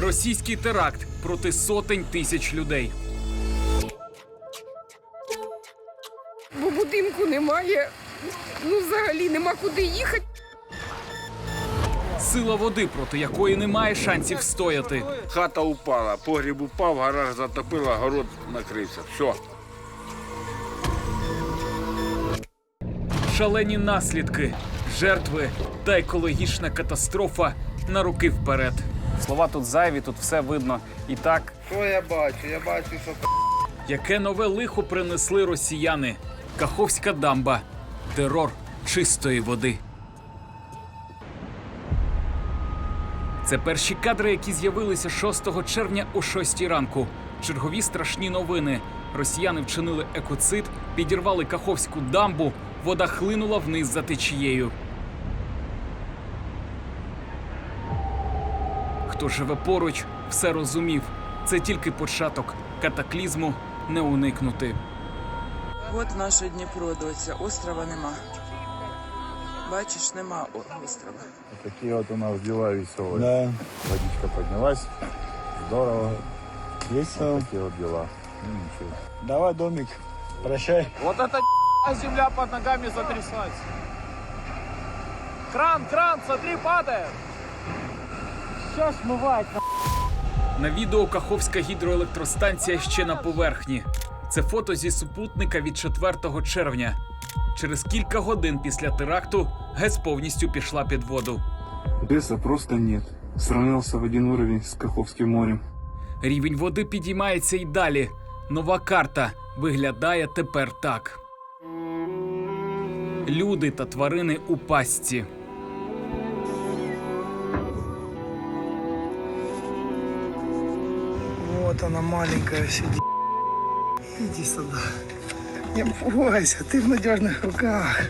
Російський теракт проти сотень тисяч людей. бо будинку немає. Ну, взагалі нема куди їхати. Сила води, проти якої немає шансів стояти. Хата упала, погріб упав, гараж затопило, город накрився. Все. Шалені наслідки, жертви та екологічна катастрофа на роки вперед. Слова тут зайві, тут все видно. І так, Що я бачу? Я бачу, що яке нове лихо принесли росіяни. Каховська дамба. Терор чистої води. Це перші кадри, які з'явилися 6 червня о 6 ранку. Чергові страшні новини. Росіяни вчинили екоцид, підірвали Каховську дамбу, вода хлинула вниз за течією. Хто живе поруч, все розумів. Це тільки початок катаклізму не уникнути. От наше Дніпро, доця. Острова нема. Бачиш, нема острова. Такие вот у нас дела веселые. Да, Водичка поднялась. Здорово. весело. Вот такие вот дела. Ну. Давай, домик, прощай. Вот эта земля под ногами затрясается. Кран, кран, смотри, падает. Все смывает. На відео Каховська гідроелектростанція ще на поверхні. Це фото зі супутника від 4 червня. Через кілька годин після теракту ГЕС повністю пішла під воду. Леса просто нет. Сравнялся в один уровень с Каховским морем. Рівень води підіймається й далі. Нова карта виглядає тепер так. Люди та тварини у пастці. Вот она маленькая сидит. Иди сюда. Не бойся, ты в надежных руках.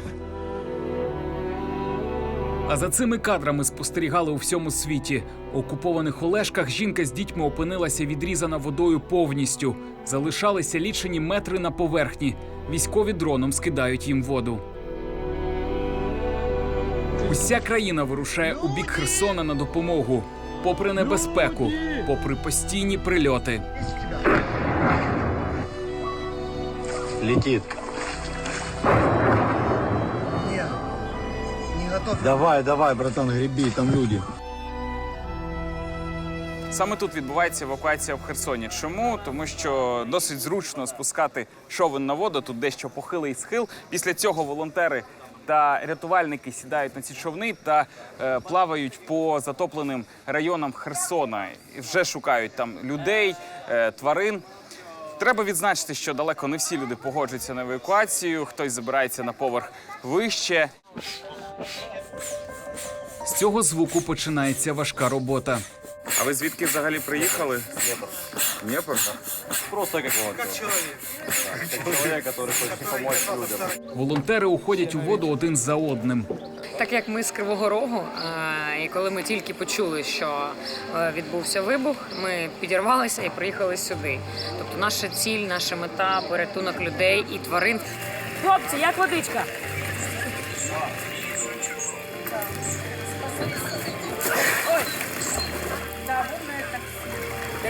А за цими кадрами спостерігали у всьому світі. У окупованих Олешках жінка з дітьми опинилася відрізана водою повністю. Залишалися лічені метри на поверхні. Військові дроном скидають їм воду. Уся країна вирушає у бік Херсона на допомогу. Попри небезпеку, попри постійні прильоти. Летит. Не готов. Давай, давай, братан, греби, там люди. Саме тут відбувається евакуація в Херсоні. Чому? Тому що досить зручно спускати човен на воду, тут дещо похилий схил. Після цього волонтери та рятувальники сідають на ці човни та е, плавають по затопленим районам Херсона. І вже шукають там людей, е, тварин. Треба відзначити, що далеко не всі люди погоджуються на евакуацію, хтось забирається на поверх вище. З цього звуку починається важка робота. А ви звідки взагалі приїхали? Дніпро. Просто как человек. Человек, который хочет помочь людям. Волонтери уходять у воду один за одним. Так як ми з Кривого Рогу, і коли ми тільки почули, що е, відбувся вибух, ми підірвалися і приїхали сюди. Тобто наша ціль, наша мета порятунок людей і тварин. Хлопці, як водичка?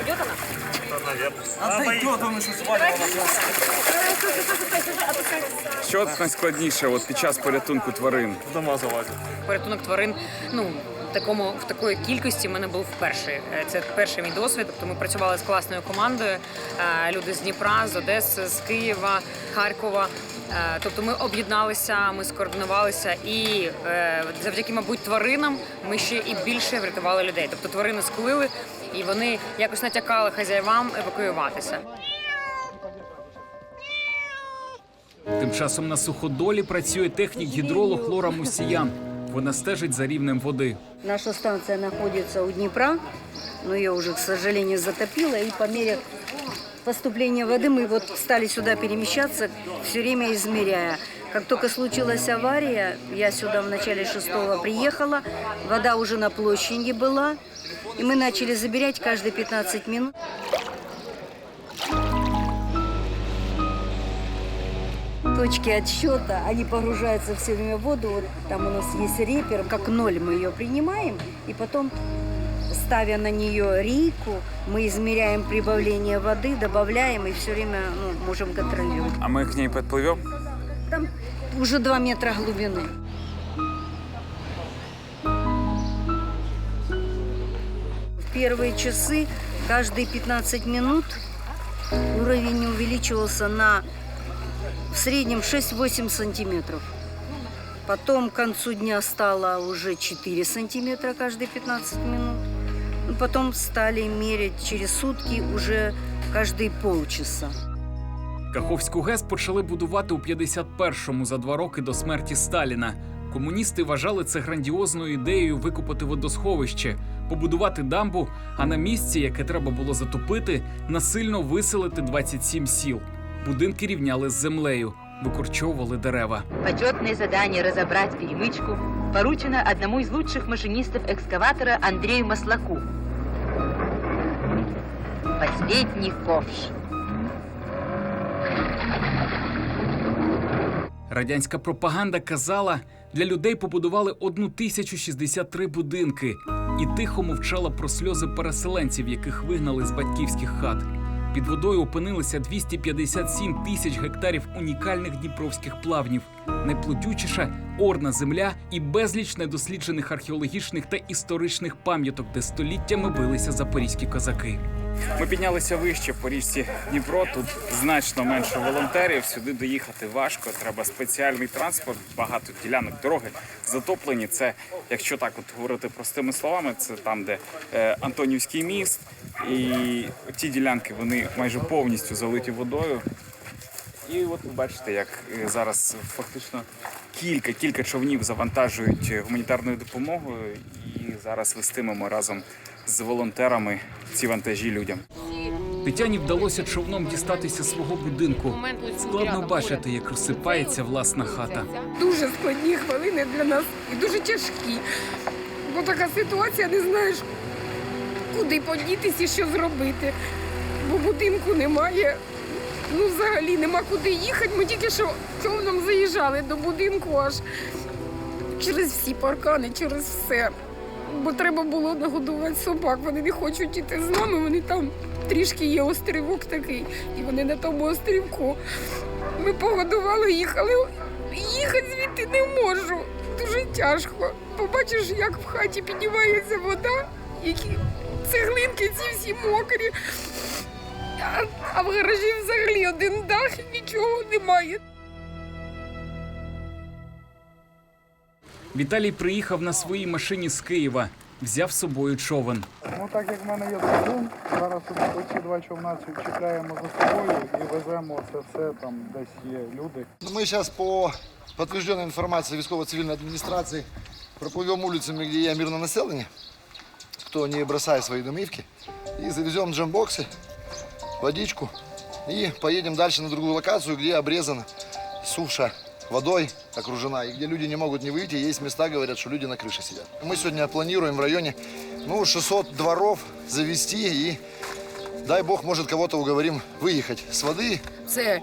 Дойдет она? Що найскладніше от під час порятунку тварин? В дома залазит. порятунок тварин. Ну в такому в такої кількості в мене був вперше. Це перший мій досвід. Тобто ми працювали з класною командою. е, Люди з Дніпра, з Одеси, з Києва, Харкова. Е, Тобто ми об'єдналися, ми скоординувалися, і е, завдяки, мабуть, тваринам ми ще і більше врятували людей. Тобто тварини склили, і вони якось натякали хазяївам евакуюватися. Тим часом на суходолі працює технік-гідролог Лора Мусіян. Вона стежить за рівнем води. Наша станция находится у Днепра, но ее уже, к сожалению, затопило. И по мере поступления воды мы вот стали сюда перемещаться, все время измеряя. Как только случилась авария, я сюда в начале шестого приехала, вода уже на площади была, и мы начали забирать каждые 15 минут. Точки отсчета, они погружаются все время в воду. Вот там у нас есть репер, как ноль мы ее принимаем, и потом ставя на нее рейку, мы измеряем прибавление воды, добавляем и все время ну, можем контролировать. А ми к ній підпливемо? Там уже 2 метра глубины. В первые часы каждые 15 минут уровень увеличивался на в среднем 6-8 сантиметров. Потом к концу дня стало уже 4 сантиметра каждые 15 минут. Ну, Потом стали мерять через сутки уже каждые полчаса. Каховську ГЕС почали будувати у 51-му за два роки до смерті Сталіна. Комуністи вважали це грандіозною ідеєю викопати водосховище, побудувати дамбу, а на місці, яке треба було затопити, насильно виселити 27 сіл. Будинки рівняли з землею, викорчовували дерева. Почетное задание разобрать перемычку поручено одному из лучших машинистов экскаватора Андрею Маслаку. Последний ковш. Радянська пропаганда казала, для людей побудували 1063 будинки і тихо мовчала про сльози переселенців, яких вигнали з батьківських хат. Під водою опинилися 257 тисяч гектарів унікальних дніпровських плавнів, найплодючіша орна земля і безліч недосліджених археологічних та історичних пам'яток, де століттями билися запорізькі козаки. Ми піднялися вище по річці Дніпро. Тут значно менше волонтерів. Сюди доїхати важко. Треба спеціальний транспорт. Багато ділянок дороги затоплені. Це, якщо так от говорити простими словами, це там, де е, Антонівський міст, і ті ділянки вони майже повністю залиті водою. І от ви бачите, як е, зараз фактично кілька кілька човнів завантажують е, гуманітарною допомогою, і зараз вестимемо разом з волонтерами ці вантажі людям. Тетяні вдалося човном дістатися свого будинку. Складно бачити, як розсипається власна хата. Дуже складні хвилини для нас і дуже тяжкі. Бо така ситуація, не знаєш, куди подітися і що зробити. Бо будинку немає. Ну, взагалі нема куди їхати. Ми тільки що човном заїжджали до будинку аж через всі паркани, через все. Бо треба було нагодувати собак. Вони не хочуть іти з нами, вони там трішки є острівок такий, і вони на тому острівку. Ми погодували їх, але їхати звідти не можу. Дуже тяжко. Побачиш, як в хаті піднімається вода, які цеглинки ці всі мокрі. А, а в гаражі взагалі один дах і нічого немає. Віталій приїхав на своїй машині з Києва, взяв з собою човен. Ну так як в мене є двигун, зараз оці два човна чіпляємо за собою і веземо це все, там десь є люди. Ну, Мы сейчас по подтвержденной информации військово-цивильной администрации проплывем улицами, где є мирное население, кто не бросает свои домивки, и завезем джамбоксы, водичку, и поедем дальше на другую локацию, где обрезана суша водой окружена, и где люди не могут не выйти. Есть места, говорят, что люди на крыше сидят. Мы сегодня планируем в районе ну, 600 дворов завести, и дай бог, может, кого-то уговорим выехать с воды, Це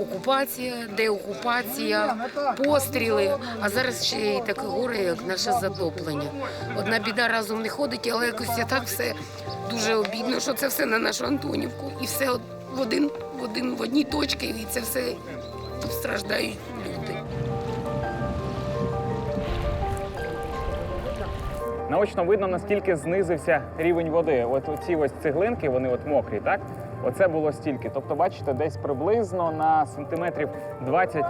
окупація, деокупація, постріли. А зараз ще й таке горе, як наше затоплення. Одна біда разом не ходить, але якось я так все дуже обідно, що це все на нашу Антонівку. І все в один, в один в одній точці, і це все страждають люди. Наочно видно, наскільки знизився рівень води. От ці ось цеглинки, вони от мокрі, так? Оце було стільки. Тобто, бачите, десь приблизно на сантиметрів 20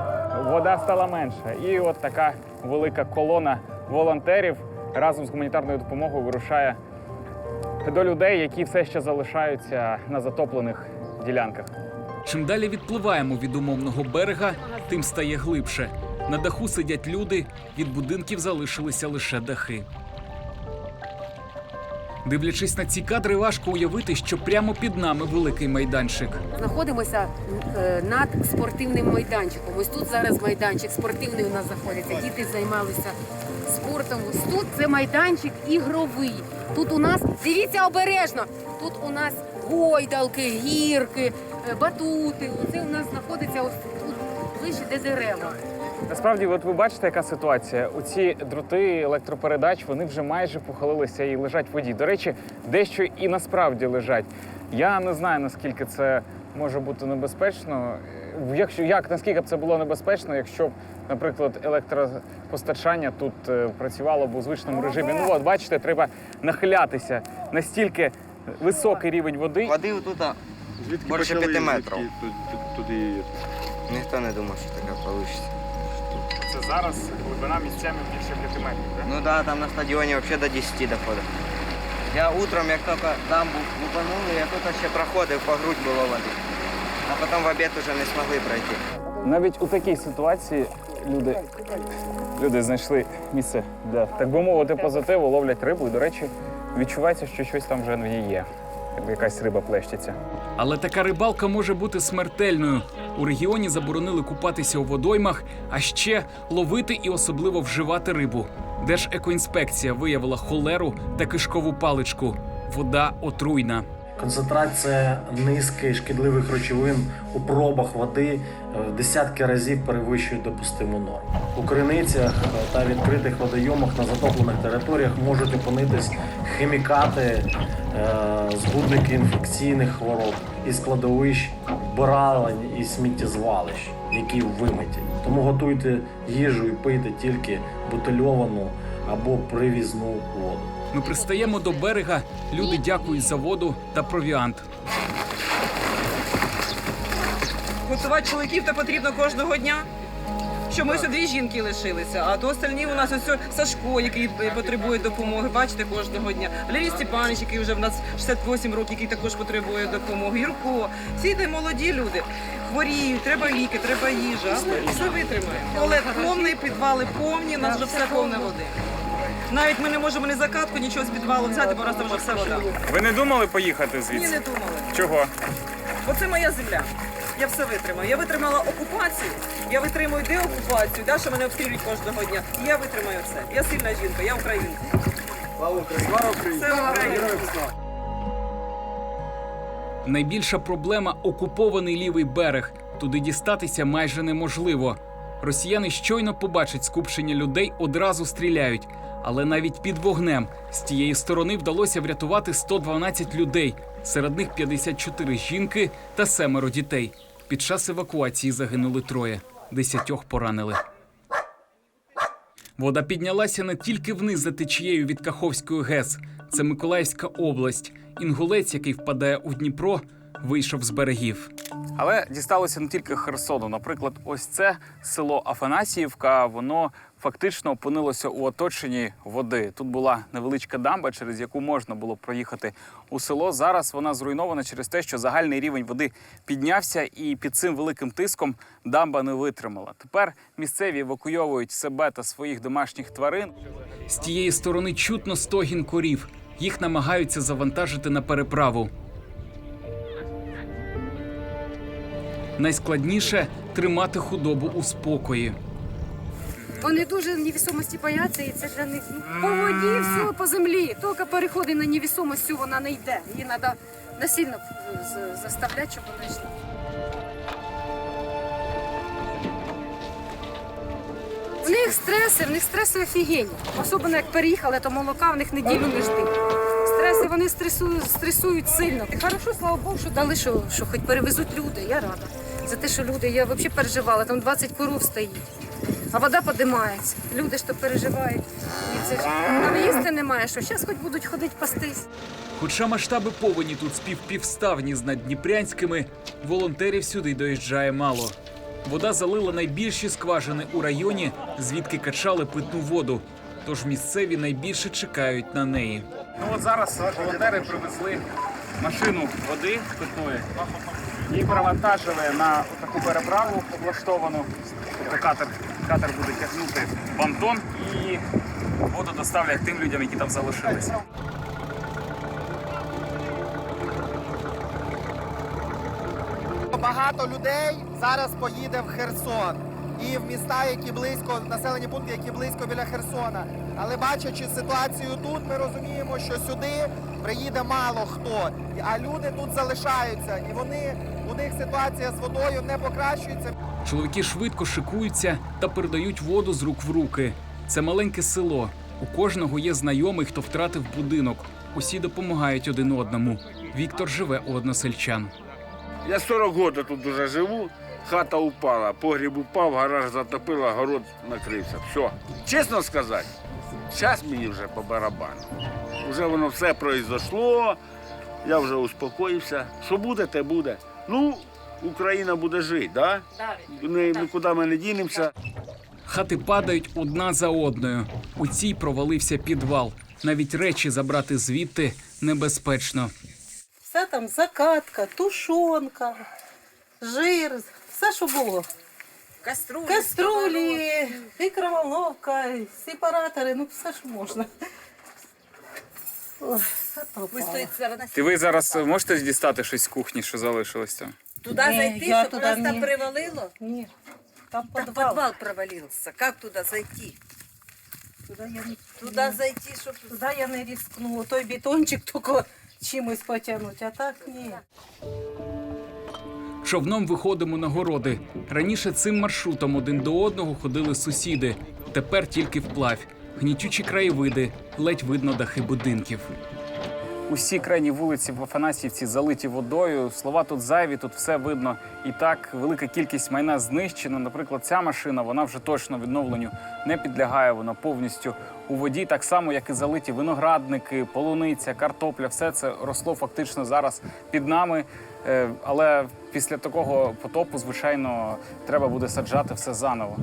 вода стала менша. І от така велика колона волонтерів разом з гуманітарною допомогою вирушає до людей, які все ще залишаються на затоплених ділянках. Чим далі відпливаємо від умовного берега, тим стає глибше. На даху сидять люди, від будинків залишилися лише дахи. Дивлячись на ці кадри, важко уявити, що прямо під нами великий майданчик. Знаходимося е, над спортивним майданчиком. Ось тут зараз майданчик спортивний у нас знаходиться. Діти займалися спортом. Ось тут це майданчик ігровий. Тут у нас дивіться обережно. Тут у нас гойдалки, гірки, е, батути. Оце у нас знаходиться ось тут ближче, де дерева. Насправді, от ви бачите, яка ситуація. Оці дроти електропередач вони вже майже похилилися і лежать в воді. До речі, дещо і насправді лежать. Я не знаю наскільки це може бути небезпечно. Е, Якщо як наскільки б це було небезпечно, якщо б, наприклад, електропостачання тут е, працювало б у звичному режимі. Ну от бачите, треба нахилятися настільки високий рівень води. Води тут Звідки Більше почали, п'яти метрів. звідки ту- туди ніхто не думав, що таке вийде. Зараз глибина місцями більше 5 метрів. Ну так, да, там на стадіоні взагалі до 10 доходить. Я утром, як тільки дамбу лупанули, я тут ще проходив, по грудь було води. А потім в обід вже не змогли пройти. Навіть у такій ситуації люди, люди знайшли місце для, так би мовити, позитиву, ловлять рибу. І, до речі, відчувається, що щось там вже в ній є. Якась риба плещеться. Але така рибалка може бути смертельною. У регіоні заборонили купатися у водоймах, а ще ловити і особливо вживати рибу. Держекоінспекція виявила холеру та кишкову паличку. Вода отруйна. Концентрація низки шкідливих речовин у пробах води е, в десятки разів перевищує допустиму норму. У криницях е, та відкритих водойомах на затоплених територіях можуть опинитись хімікати, е, збудники інфекційних хвороб і складовищ, вбиралень і сміттєзвалищ, які вимиті. Тому готуйте їжу і пийте тільки бутильовану або привізну воду. Ми пристаємо до берега. Люди дякують за воду та провіант. Готувати чоловіків то потрібно кожного дня. Що ми ось дві жінки лишилися, а то остальні у нас ось Сашко, який потребує допомоги, бачите, кожного дня. Валерій Степанович, який вже в нас 68 років, який також потребує допомоги. Юрко, всі йде молоді люди. Хворіють, треба ліки, треба їжа. Але все витримаємо. Туалет повний, підвали повні, у нас вже все повне води. Навіть ми не можемо ні закатку, нічого з підвалу взяти, бо там вже все вода. Ви не думали поїхати Ні, не думали. Чого? Бо це моя земля. Я все витримаю. Я витримала окупацію, я витримую деокупацію, да, що мене обстрілюють кожного дня. І я витримаю все. Я сильна жінка, я українка. Слава Україні! Все Україна! Найбільша проблема окупований лівий берег. Туди дістатися майже неможливо. Росіяни щойно побачать скупчення людей, одразу стріляють. Але навіть під вогнем з тієї сторони вдалося врятувати 112 людей. Серед них 54 жінки та семеро дітей. Під час евакуації загинули троє, десятьох поранили. Вода піднялася не тільки вниз за течією від Каховської ГЕС. Це Миколаївська область. Інгулець, який впадає у Дніпро, вийшов з берегів. Але дісталося не тільки Херсону. Наприклад, ось це село Афанасіївка, воно фактично опинилося у оточенні води. Тут була невеличка дамба, через яку можна було проїхати у село. Зараз вона зруйнована через те, що загальний рівень води піднявся, і під цим великим тиском дамба не витримала. Тепер місцеві евакуйовують себе та своїх домашніх тварин. З тієї сторони чутно стогін корів. Їх намагаються завантажити на переправу. Найскладніше тримати худобу у спокої. Вони дуже невісомості бояться, і це для них ну, по воді, все по землі. Тільки переходить на невісомість, всю вона не йде. Її треба насильно заставляти, щоб вона йшла. У них стреси, в них стреси офігенні. Особливо як переїхали, то молока в них неділю не жди. Стреси вони стресують, стресують сильно. І хорошо, слава Богу, що дали, що, що хоч перевезуть люди. Я рада. За те, що люди, я взагалі переживала, там 20 коров стоїть. А вода подимається. Люди ж то переживають. І це ж нам їсти немає, що зараз хоч будуть ходити пастись. Хоча масштаби повені тут співпівставні з наддніпрянськими, волонтерів сюди доїжджає мало. Вода залила найбільші скважини у районі, звідки качали питну воду. Тож місцеві найбільше чекають на неї. Ну от зараз волонтери привезли машину води питної і перевантажили на таку переправу облаштовану. Тобто катер, катер буде тягнути понтон і воду доставлять тим людям, які там залишилися. Багато людей зараз поїде в Херсон і в міста, які близько, населені пункти, які близько біля Херсона. Але бачачи ситуацію тут, ми розуміємо, що сюди приїде мало хто, а люди тут залишаються, і вони у них ситуація з водою не покращується. Чоловіки швидко шикуються та передають воду з рук в руки. Це маленьке село. У кожного є знайомий, хто втратив будинок. Усі допомагають один одному. Віктор живе у односельчан. Я 40 років тут уже живу, хата упала, погріб упав, гараж затопило, город накрився. Все. Чесно сказати, зараз мені вже по барабану. Вже воно все произошло, я вже успокоївся. Що буде, те буде. Ну, Україна буде жити, да? Ні- нікуди ми не дінемося. Хати падають одна за одною. У цій провалився підвал. Навіть речі забрати звідти небезпечно. Все там закатка, тушонка, жир, все, що було. Каструлі, Каструлі, мікроволновка, сепаратори, ну все, що можна. Ой, все пропало. Ти ви зараз можете дістати щось з кухні, що залишилось там? Туда Не, зайти, я чтобы туда нас там привалило? Нет, там Там подвал. подвал провалился. Как туда зайти? Туда я не, Туда зайти, щоб... Туди я не рискнула. Той бетончик тільки чимось потягнути, а так ні. Човном виходимо на городи. Раніше цим маршрутом один до одного ходили сусіди. Тепер тільки вплавь. Гнітючі краєвиди, ледь видно дахи будинків. Усі крайні вулиці в Афанасівці залиті водою. Слова тут зайві, тут все видно. І так велика кількість майна знищена. Наприклад, ця машина вона вже точно відновленню не підлягає. Вона повністю у воді, так само як і залиті виноградники, полуниця, картопля. Все це росло фактично зараз під нами. Е, Але після такого потопу, звичайно, треба буде саджати все заново.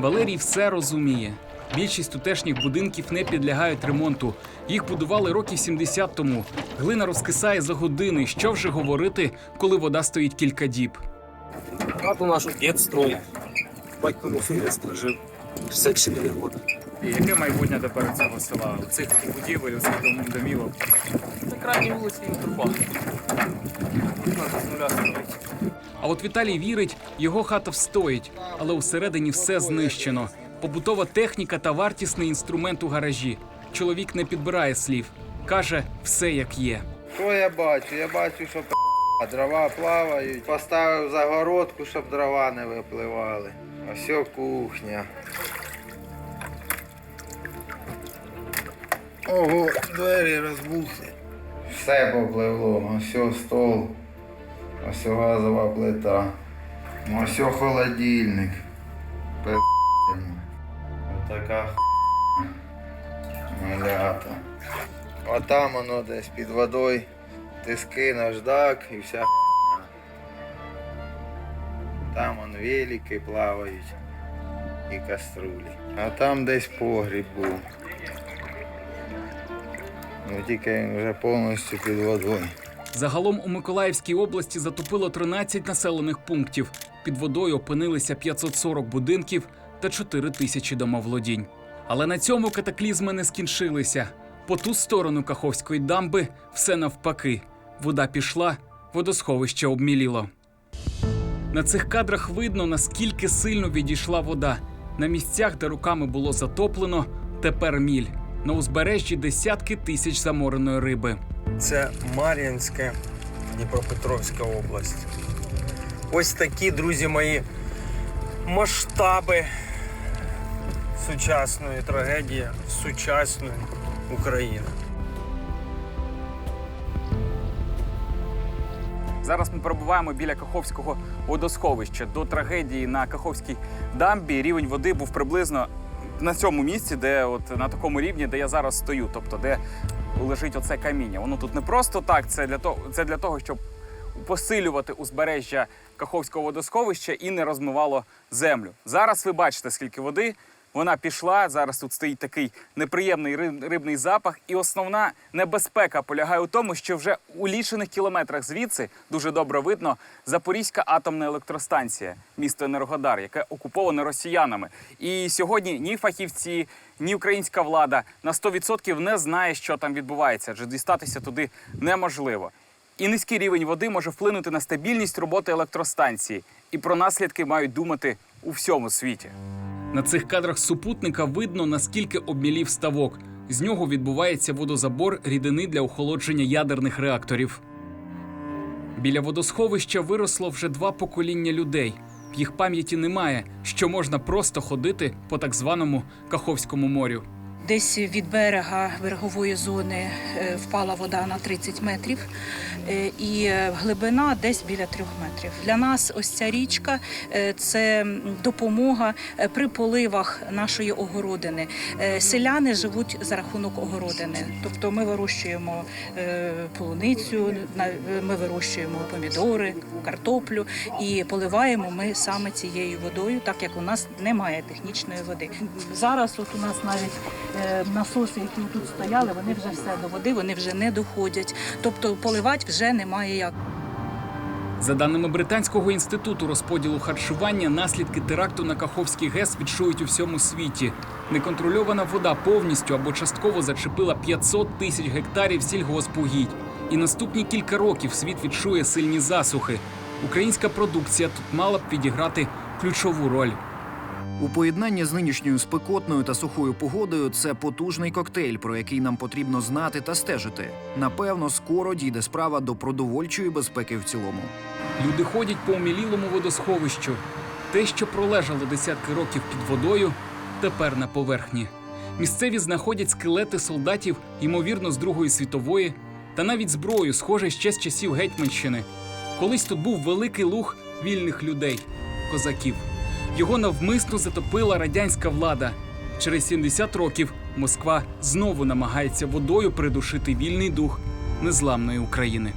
Валерій все розуміє. Більшість тутешніх будинків не підлягають ремонту. Їх будували років 70 тому. Глина розкисає за години. Що вже говорити, коли вода стоїть кілька діб. Хату нашу дед строил. Батько мусульство жив 64 года. І яке майбутнє тепер цього села? Цих будівель, цих домівок? Це крайні вулиці і труба. А от Віталій вірить, його хата встоїть, але всередині все знищено. Побутова техніка та вартісний інструмент у гаражі. Чоловік не підбирає слів. Каже, все як є. Що я бачу? Я бачу, що дрова плавають. Поставив загородку, щоб дрова не випливали. Ось о кухня. Ого, двері розбухли. Все попливло. Ось стол. Ось газова плита. Ось холодильник. Пи***. Така. Малята. А там воно десь під водою тиски наждак і вся. Там вон велики плавають і каструлі. А там десь погріб був. Ну тільки він вже повністю під водою. Загалом у Миколаївській області затопило 13 населених пунктів. Під водою опинилися 540 будинків та 4 тисячі домоволодінь. Але на цьому катаклізми не скінчилися. По ту сторону Каховської дамби все навпаки. Вода пішла, водосховище обміліло. На цих кадрах видно, наскільки сильно відійшла вода. На місцях, де руками було затоплено, тепер міль. На узбережжі десятки тисяч замореної риби. Це Мар'їнська, Дніпропетровська область. Ось такі, друзі мої, масштаби сучасної трагедії сучасної України. Зараз ми перебуваємо біля Каховського водосховища. До трагедії на Каховській дамбі рівень води був приблизно на цьому місці, де от на такому рівні, де я зараз стою, тобто де лежить оце каміння. Воно тут не просто так, це для того, це для того, щоб посилювати узбережжя Каховського водосховища і не розмивало землю. Зараз ви бачите, скільки води. Вона пішла. Зараз тут стоїть такий неприємний ри- рибний запах. І основна небезпека полягає у тому, що вже у лічених кілометрах звідси дуже добре видно Запорізька атомна електростанція, місто Енергодар, яке окуповане росіянами. І сьогодні ні фахівці, ні українська влада на 100% не знає, що там відбувається, адже дістатися туди неможливо. І низький рівень води може вплинути на стабільність роботи електростанції. І про наслідки мають думати у всьому світі. На цих кадрах супутника видно, наскільки обмілів ставок. З нього відбувається водозабор рідини для охолодження ядерних реакторів. Біля водосховища виросло вже два покоління людей. В їх пам'яті немає, що можна просто ходити по так званому Каховському морю. Десь від берега берегової зони е, впала вода на 30 метрів, е, і е, глибина десь біля 3 метрів. Для нас ось ця річка це допомога при поливах нашої огородини. Селяни живуть за рахунок огородини. Тобто ми вирощуємо полуницю, ми вирощуємо помідори, картоплю і поливаємо ми саме цією водою, так як у нас немає технічної води. Зараз от у нас навіть насоси, які тут стояли, вони вже все до води, вони вже не доходять. Тобто поливати вже немає як. За даними Британського інституту розподілу харчування, наслідки теракту на Каховський ГЕС відчують у всьому світі. Неконтрольована вода повністю або частково зачепила 500 тисяч гектарів сільгоспугідь. І наступні кілька років світ відчує сильні засухи. Українська продукція тут мала б відіграти ключову роль. У поєднанні з нинішньою спекотною та сухою погодою це потужний коктейль, про який нам потрібно знати та стежити. Напевно, скоро дійде справа до продовольчої безпеки в цілому. Люди ходять по умілілому водосховищу. Те, що пролежало десятки років під водою, тепер на поверхні. Місцеві знаходять скелети солдатів, ймовірно, з Другої світової, та навіть зброю, схоже ще з часів Гетьманщини. Колись тут був великий луг вільних людей козаків. Його навмисно затопила радянська влада. Через 70 років Москва знову намагається водою придушити вільний дух незламної України.